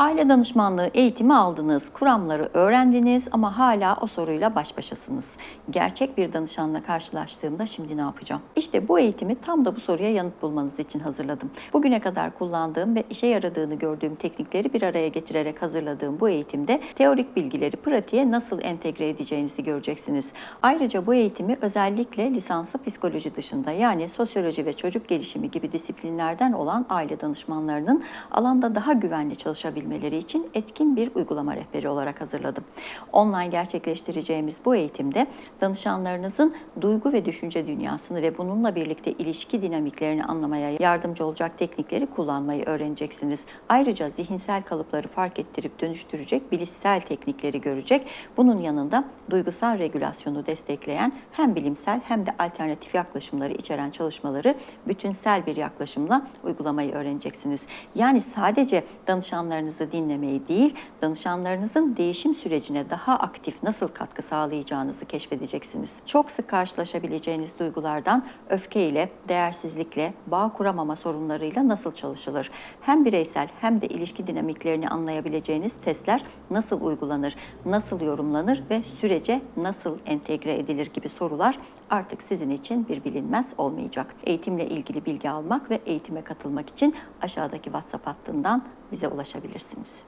Aile danışmanlığı eğitimi aldınız, kuramları öğrendiniz ama hala o soruyla baş başasınız. Gerçek bir danışanla karşılaştığımda şimdi ne yapacağım? İşte bu eğitimi tam da bu soruya yanıt bulmanız için hazırladım. Bugüne kadar kullandığım ve işe yaradığını gördüğüm teknikleri bir araya getirerek hazırladığım bu eğitimde teorik bilgileri pratiğe nasıl entegre edeceğinizi göreceksiniz. Ayrıca bu eğitimi özellikle lisanslı psikoloji dışında yani sosyoloji ve çocuk gelişimi gibi disiplinlerden olan aile danışmanlarının alanda daha güvenli çalışabilmeleri için etkin bir uygulama rehberi olarak hazırladım. Online gerçekleştireceğimiz bu eğitimde danışanlarınızın duygu ve düşünce dünyasını ve bununla birlikte ilişki dinamiklerini anlamaya yardımcı olacak teknikleri kullanmayı öğreneceksiniz. Ayrıca zihinsel kalıpları fark ettirip dönüştürecek bilişsel teknikleri görecek. Bunun yanında duygusal regülasyonu destekleyen hem bilimsel hem de alternatif yaklaşımları içeren çalışmaları bütünsel bir yaklaşımla uygulamayı öğreneceksiniz. Yani sadece danışanlarınızı dinlemeyi değil, danışanlarınızın değişim sürecine daha aktif nasıl katkı sağlayacağınızı keşfedeceksiniz. Çok sık karşılaşabileceğiniz duygulardan öfkeyle, değersizlikle, bağ kuramama sorunlarıyla nasıl çalışılır? Hem bireysel hem de ilişki dinamiklerini anlayabileceğiniz testler nasıl uygulanır, nasıl yorumlanır ve sürece nasıl entegre edilir gibi sorular artık sizin için bir bilinmez olmayacak. Eğitimle ilgili bilgi almak ve eğitime katılmak için aşağıdaki WhatsApp hattından bize ulaşabilirsiniz. bulabilirsiniz.